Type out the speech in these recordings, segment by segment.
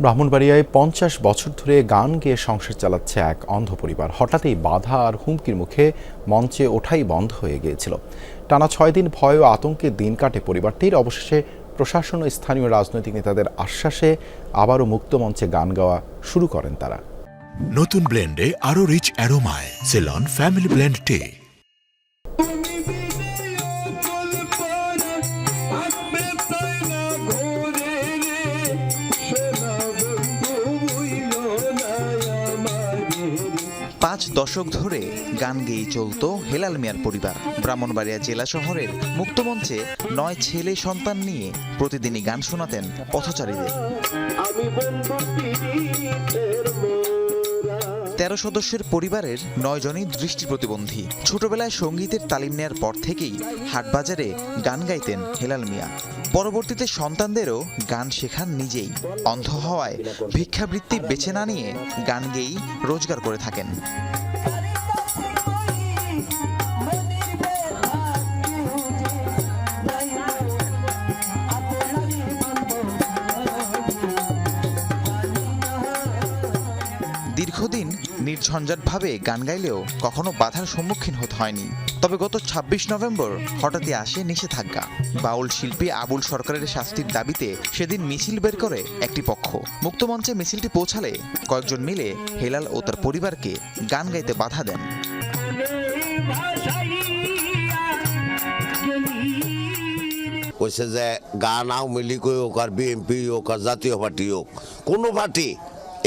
ব্রাহ্মণবাড়িয়ায় পঞ্চাশ বছর ধরে গান গেয়ে সংসার চালাচ্ছে এক অন্ধ পরিবার। হঠাৎই বাধা আর হুমকির মুখে মঞ্চে ওঠাই বন্ধ হয়ে গিয়েছিল। টানা ছয় দিন ভয় ও আতঙ্কে দিন কাটে পরিবারটির। অবশেষে প্রশাসন ও স্থানীয় রাজনৈতিক নেতাদের আশ্বাসে আবারও মুক্ত মঞ্চে গান গাওয়া শুরু করেন তারা। নতুন ব্লেন্ডে আরও rich অ্যারোমায়। Ceylon family blend tea. পাঁচ দশক ধরে গান গেয়ে চলত হেলাল মিয়ার পরিবার। ব্রাহ্মণবাড়িয়া জেলা শহরের মুক্তমঞ্চে নয় ছেলে সন্তান নিয়ে প্রতিদিনই গান শোনাতেন পথচারীদের। তেরো সদস্যের পরিবারের নয়জনই দৃষ্টি প্রতিবন্ধী। ছোটবেলায় সঙ্গীতের তালিম নেয়ার পর থেকেই হাটবাজারে গান গাইতেন হেলাল মিয়া। পরবর্তীতে সন্তানদেরও গান শেখান নিজেই। অন্ধ হওয়ায় ভিক্ষাবৃত্তি বেছে না নিয়ে গান গেয়েই রোজগার করে থাকেন। দীর্ঘদিন নির্ঝঞ্ঝাটভাবে গান গাইলেও কখনো বাধার সম্মুখীন হতে হয়নি। তবে গত ২৬ নভেম্বর হঠাৎই আসে নিষেধাজ্ঞা। বাউল শিল্পী আবুল সরকারের শাস্তির দাবিতে সেদিন মিছিল বের করে একটি পক্ষ। মুক্তমঞ্চে মিছিলটি পৌঁছালে কয়েকজন মিলে হেলাল ও তার পরিবারকে গান গাইতে বাধা দেন। কইছে যে গান আওয়ামী লীগ হোক আর বিএনপি হোক আর জাতীয় পার্টি হোক, কোনো পার্টি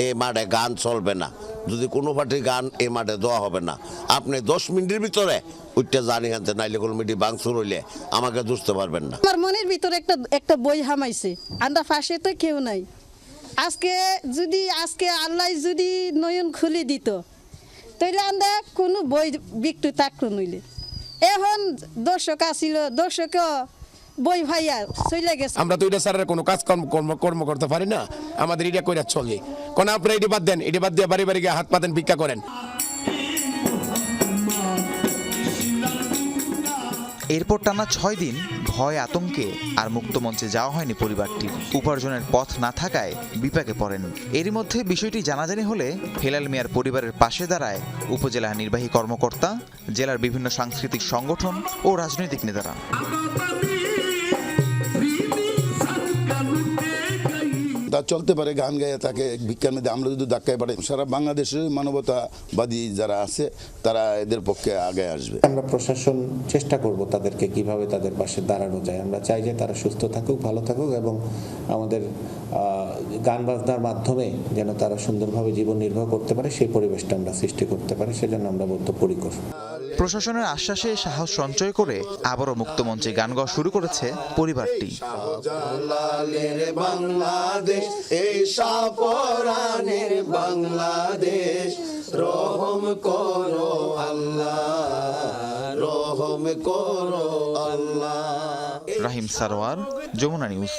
এ মাঠে গান চলবে না। যদি কোনো পার্টির গান এ মাঠে দেওয়া হবে না। আপনি দশ মিনিটের ভিতরে ওইটা জানি হানতে নাইলে মিটি বাংসুর হইলে আমাকে বুঝতে পারবেন না। আমার মনের ভিতরে একটা একটা বই হামাইছে আমরা পাশে তো কেউ নাই। আজকে যদি, আজকে আল্লাহ যদি নয়ন খুলে দিত, তাইলে আমরা কোনো বই বিক্রি থাকল নইলে। এখন দর্শক আসিল দর্শক বই ভাইয়া চলে গেছে। আমরা তো এটা স্যারের কোনো কাজ কর্ম কর্ম কর্ম করতে পারি না। আমাদের এটা কইরা চলে। কোন আপনারা এটি বাদ দেন এটি বাদ দিয়ে বাড়ি বাড়ি গিয়ে হাত পাতেন ভিক্ষা করেন। এরপর টানা ছয় দিন ভয় আতঙ্কে আর মুক্তমঞ্চে যাওয়া হয়নি পরিবারটির উপার্জনের পথ না থাকায় বিপাকে পড়েন। এরই মধ্যে বিষয়টি জানাজানি হলে হেলাল মিয়ার পরিবারের পাশে দাঁড়ায় উপজেলা নির্বাহী কর্মকর্তা জেলার বিভিন্ন সাংস্কৃতিক সংগঠন ও রাজনৈতিক নেতারা। তা চলতে পারে গান গায়ে তাকে বিজ্ঞান মধ্যে আমরা যদি ধাক্কায় পারে সারা বাংলাদেশে মানবতাবাদী যারা আছে তারা এদের পক্ষে আগে আসবে। আমরা প্রশাসন চেষ্টা করব তাদেরকে কীভাবে তাদের পাশে দাঁড়ানো যায়। আমরা চাই যে তারা সুস্থ থাকুক ভালো থাকুক এবং আমাদের গান বাজনার মাধ্যমে যেন তারা সুন্দরভাবে জীবন নির্বাহ করতে পারে সেই পরিবেশটা আমরা সৃষ্টি করতে পারি সেজন্য আমরা বদ্ধপরিকর প্রশাসনের আশ্বাসে সাহস সঞ্চয় করে আবারও মুক্তমঞ্চে গান গাওয়া শুরু করেছে পরিবারটি। বাংলাদেশ। এই সাপরানের বাংলাদেশ। রহম করো আল্লাহ রহম করো আল্লাহ। রাহিম সারোয়ার যমুনা নিউজ।